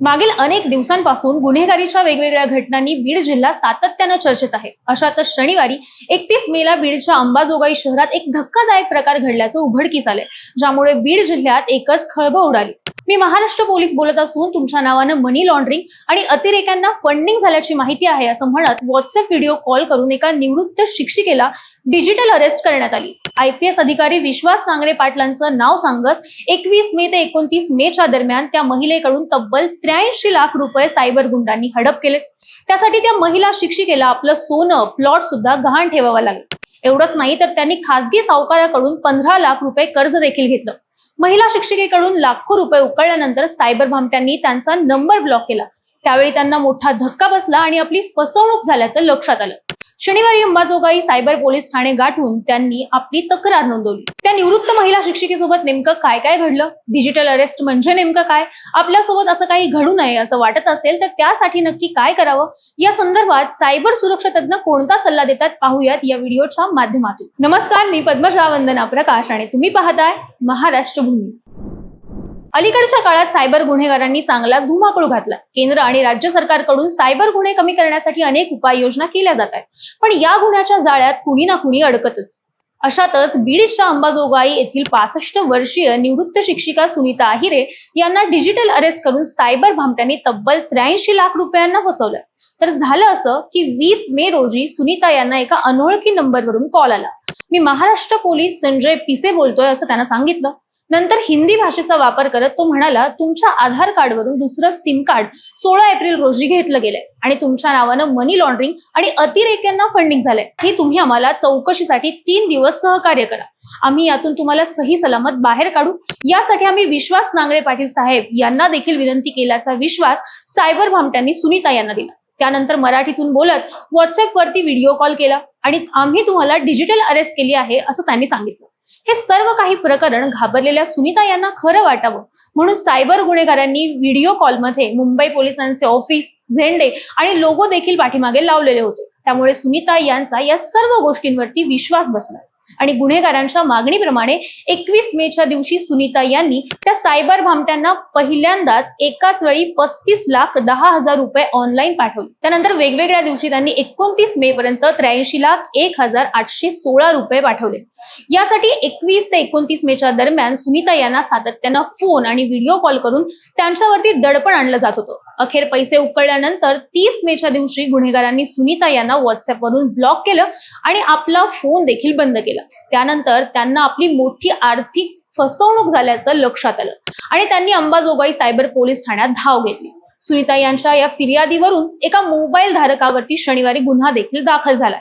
मागील अनेक दिवसांपासून गुन्हेगारीच्या वेगवेगळ्या घटनांनी बीड जिल्हा सातत्यानं चर्चेत आहे. अशातच शनिवारी एकतीस मेला बीडच्या अंबाजोगाई शहरात एक धक्कादायक प्रकार घडल्याचं उघडकीस आलंय ज्यामुळे बीड जिल्ह्यात एकच खळबळ उडाली. मी महाराष्ट्र पोलीस बोलत असून तुमच्या नावानं मनी लॉन्ड्रिंग आणि अतिरेक्यांना फंडिंग झाल्याची माहिती आहे असं म्हणत व्हॉट्सअप व्हिडिओ कॉल करून एका निवृत्त शिक्षिकेला डिजिटल अरेस्ट करण्यात आली. आय पी एस अधिकारी विश्वास नांगरे पाटलांचं नाव सांगत एकवीस मे ते एकोणतीस मे च्या दरम्यान त्या महिलेकडून तब्बल त्र्याऐंशी लाख रुपये सायबर गुंडांनी हडप केले. त्यासाठी त्या महिला शिक्षिकेला आपलं सोनं प्लॉट सुद्धा गहाण ठेवावं लागलं. एवढंच नाही तर त्यांनी खासगी सावकाराकडून पंधरा लाख रुपये कर्ज देखील घेतलं. महिला शिक्षिकेकडून लाखो रुपये उकळल्यानंतर सायबर भामट्यांनी त्यांचा नंबर ब्लॉक केला. त्यावेळी त्यांना मोठा धक्का बसला आणि आपली फसवणूक झाल्याचं लक्षात आलं. शनिवारी अंबाजोगाई सायबर पोलीस ठाणे गाठून त्यांनी आपली तक्रार नोंदवली. त्या निवृत्त महिला शिक्षिकेसोबत नेमकं काय काय घडलं? डिजिटल अरेस्ट म्हणजे नेमकं काय? आपल्यासोबत असं काही घडू नये असं वाटत असेल तर त्यासाठी नक्की काय करावं? या संदर्भात सायबर सुरक्षा तज्ञ कोणता सल्ला देतात? पाहूयात या व्हिडिओच्या माध्यमातून. नमस्कार मी पद्मजा वंदना प्रकाश आणि तुम्ही पाहताय महाराष्ट्र भूमी अलीकडच्या काळात सायबर गुन्हेगारांनी चांगलाच धुमाकूळ घातला. केंद्र आणि राज्य सरकारकडून सायबर गुन्हे कमी करण्यासाठी अनेक उपाययोजना केल्या जात आहेत. पण या गुन्ह्याच्या जाळ्यात कुणी ना कुणी अडकतच. अशातच बीडच्या अंबाजोगाई येथील पासष्ट वर्षीय निवृत्त शिक्षिका सुनीता आहिरे यांना डिजिटल अरेस्ट करून सायबर भामट्यांनी तब्बल त्र्याऐंशी लाख रुपयांना फसवलं. तर झालं असं की वीस मे रोजी सुनीता यांना एका अनोळखी नंबरवरून कॉल आला. मी महाराष्ट्र पोलीस संजय पिसे बोलतोय असं त्यांना सांगितलं. नंतर हिंदी भाषेचा वापर करत तो म्हणाला तुमच्या आधार कार्डवरून दुसरं सिम कार्ड सोळा एप्रिल रोजी घेतलं गेलंय आणि तुमच्या नावानं मनी लॉन्ड्रिंग आणि अतिरेक्यांना फंडिंग झालंय. ही तुम्ही आम्हाला चौकशीसाठी तीन दिवस सहकार्य करा. आम्ही यातून तुम्हाला सही सलामत बाहेर काढू. यासाठी आम्ही विश्वास नांगरे पाटील साहेब यांना देखील विनंती केल्याचा विश्वास सायबर भामट्यांनी सुनीता यांना दिला. त्यानंतर मराठीतून बोलत व्हॉट्सअपवरती व्हिडिओ कॉल केला आणि आम्ही तुम्हाला डिजिटल अरेस्ट केली आहे असं त्यांनी सांगितलं. हे सर्व काही प्रकरण घाबरलेल्या सुनीता यांना खरं वाटावं. म्हणून सायबर गुन्हेगारांनी व्हिडिओ कॉलमध्ये मुंबई पोलिसांचे ऑफिस झेंडे आणि लोगो देखील पाठीमागे लावलेले होते. त्यामुळे सुनीता यांचा या सर्व गोष्टींवरती विश्वास बसला. आणि गुन्हेगारांच्या मागणीप्रमाणे एकवीस मेच्या दिवशी सुनीता यांनी त्या सायबर भामट्यांना पहिल्यांदाच एकाच वेळी पस्तीस लाख दहा हजार रुपये ऑनलाईन पाठवले. त्यानंतर वेगवेगळ्या दिवशी त्यांनी एकोणतीस मे पर्यंत त्र्याऐंशी लाख एक हजार आठशे सोळा रुपये पाठवले. यासाठी एकवीस ते एकोणतीस मेच्या दरम्यान सुनीता यांना सातत्यानं फोन आणि व्हिडिओ कॉल करून त्यांच्यावरती दडपण आणलं जात होतं. अखेर पैसे उकळल्यानंतर तीस मेच्या दिवशी गुन्हेगारांनी सुनीता यांना व्हॉट्सअपवरून ब्लॉक केलं आणि आपला फोन देखील बंद केला. त्यानंतर त्यांना आपली मोठी आर्थिक फसवणूक झाल्याचं लक्षात आलं. आणि त्यांनी अंबाजोगाई सायबर पोलीस ठाण्यात धाव घेतली. सुनीता यांच्या या फिर्यादीवरून एका मोबाईल धारकावरती शनिवारी गुन्हा देखील दाखल झालाय.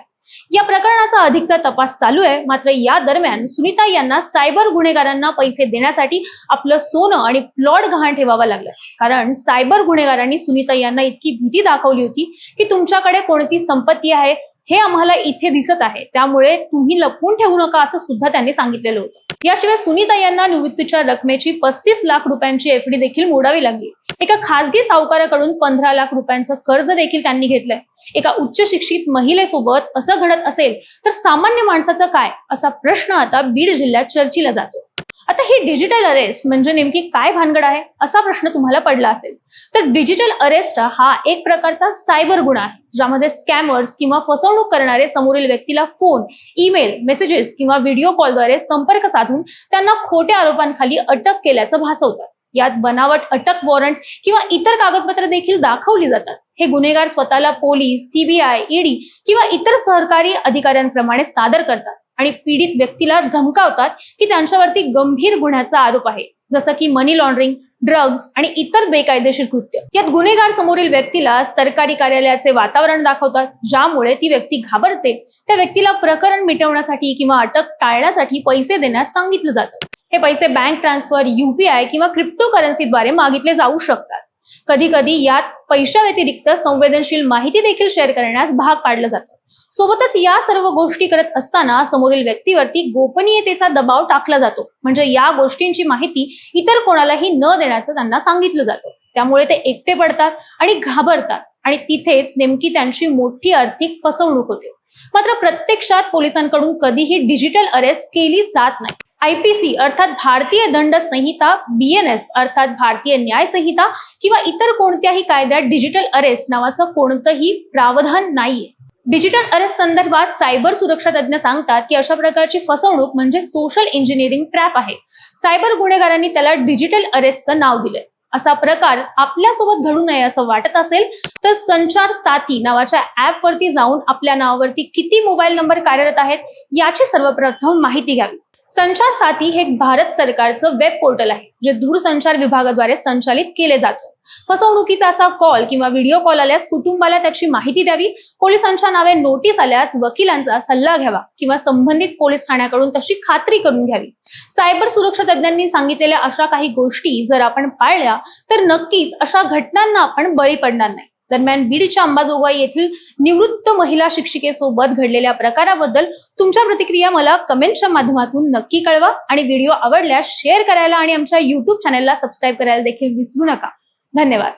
या प्रकरणाचा अधिकचा तपास चालू आहे. मात्र या दरम्यान सुनीता यांना सायबर गुन्हेगारांना पैसे देण्यासाठी आपलं सोनं आणि प्लॉट गहाण ठेवावं लागलं. कारण सायबर गुन्हेगारांनी सुनीता यांना इतकी भीती दाखवली होती की तुमच्याकडे कोणती संपत्ती आहे? हे आम्हाला इथे दिसत आहे. त्यामुळे तुम्ही लपवून ठेवू नका असं सुद्धा त्यांनी सांगितलेलं होतं. याशिवाय सुनीता यांना निवृत्तीच्या रकमेची पस्तीस लाख रुपयांची एफडी देखील मोडावी लागली. एका खासगी सावकाराकडून पंधरा लाख रुपयांचं कर्ज देखील त्यांनी घेतलंय. एका उच्च शिक्षित महिलेसोबत असं घडत असेल तर सामान्य माणसाचं काय? असा प्रश्न आता बीड जिल्ह्यात चर्चेला जातो. आता ही डिजिटल अरेस्ट म्हणजे नेमकी काय भानगड आहे? असा प्रश्न तुम्हाला पडला असेल. तर डिजिटल अरेस्ट हा एक प्रकारचा सायबर गुन्हा आहे ज्यामध्ये स्कॅमर्स किंवा फसवणूक करणारे समोरील व्यक्तीला फोन ईमेल मेसेजेस किंवा व्हिडिओ कॉलद्वारे संपर्क साधून त्यांना खोट्या आरोपांखाली अटक केल्याचं भासवतात. यात बनावट अटक वॉरंट किंवा इतर कागदपत्र देखील दाखवली जातात. हे गुन्हेगार स्वतःला पोलीस सीबीआय ईडी किंवा इतर सहकारी अधिकाऱ्यांप्रमाणे सादर करतात. आणि पीडित व्यक्तीला धमकावतात की त्यांच्यावरती गंभीर गुन्ह्याचा आरोप आहे. जसं की मनी लॉन्ड्रिंग ड्रग्ज आणि इतर बेकायदेशीर कृत्य. यात गुन्हेगार समोरील व्यक्तीला सरकारी कार्यालयाचे वातावरण दाखवतात ज्यामुळे ती व्यक्ती घाबरते. त्या व्यक्तीला प्रकरण मिटवण्यासाठी किंवा अटक टाळण्यासाठी पैसे देण्यास सांगितलं जातं. हे पैसे बँक ट्रान्सफर युपीआय किंवा क्रिप्टो करन्सीद्वारे मागितले जाऊ शकतात. कधी कधी यात पैशा व्यतिरिक्त संवेदनशील माहिती देखील शेअर करण्यास भाग पाडलं जातं. सोबतच या सर्व गोष्टी करत असताना समोरील व्यक्तीवरती गोपनीयतेचा दबाव टाकला जातो. म्हणजे या गोष्टींची माहिती इतर कोणालाही न देण्याचं त्यांना सांगितलं जातं. त्यामुळे ते एकटे पडतात आणि घाबरतात. आणि तिथेच नेमकी त्यांची मोठी आर्थिक फसवणूक होते. मात्र प्रत्यक्षात पोलिसांकडून कधीही डिजिटल अरेस्ट केली जात नाही. आयपीसी अर्थात भारतीय दंड संहिता बीएनएस अर्थात भारतीय न्याय संहिता किंवा इतर कोणत्याही कायद्यात डिजिटल अरेस्ट नावाचं कोणतंही प्रावधान नाहीये. डिजिटल अरेस्ट संदर्भात सायबर सुरक्षा तज्ज्ञ सांगतात की अशा प्रकारची फसवणूक म्हणजे सोशल इंजिनिअरिंग ट्रॅप आहे. सायबर गुन्हेगारांनी त्याला डिजिटल अरेस्टचं नाव दिलंय. असा प्रकार आपल्यासोबत घडू नये असं वाटत असेल तर संचार साथी नावाच्या ऍपवरती जाऊन आपल्या नावावरती किती मोबाईल नंबर कार्यरत आहेत याची सर्वप्रथम माहिती घ्यावी. संचार साथी हे भारत सरकारचं वेब पोर्टल आहे जे दूरसंचार विभागाद्वारे संचालित केले जातं. फसवणुकीचा असा कॉल किंवा व्हिडिओ कॉल आल्यास कुटुंबाला त्याची माहिती द्यावी. पोलिसांच्या नावे नोटीस आल्यास वकिलांचा सल्ला घ्यावा किंवा संबंधित पोलीस ठाण्याकडून तशी खात्री करून घ्यावी. सायबर सुरक्षा तज्ज्ञांनी सांगितलेल्या अशा काही गोष्टी जर आपण पाळल्या तर नक्कीच अशा घटनांना आपण बळी पडणार नाही. दरम्यान बीडच्या अंबाजोगाई येथील निवृत्त महिला शिक्षिकेसोबत घडलेल्या प्रकाराबद्दल तुमच्या प्रतिक्रिया मला कमेंटच्या माध्यमातून नक्की कळवा आणि व्हिडिओ आवडल्यास शेअर करायला आणि आमच्या युट्यूब चॅनलला सबस्क्राईब करायला देखील विसरू नका. धन्यवाद.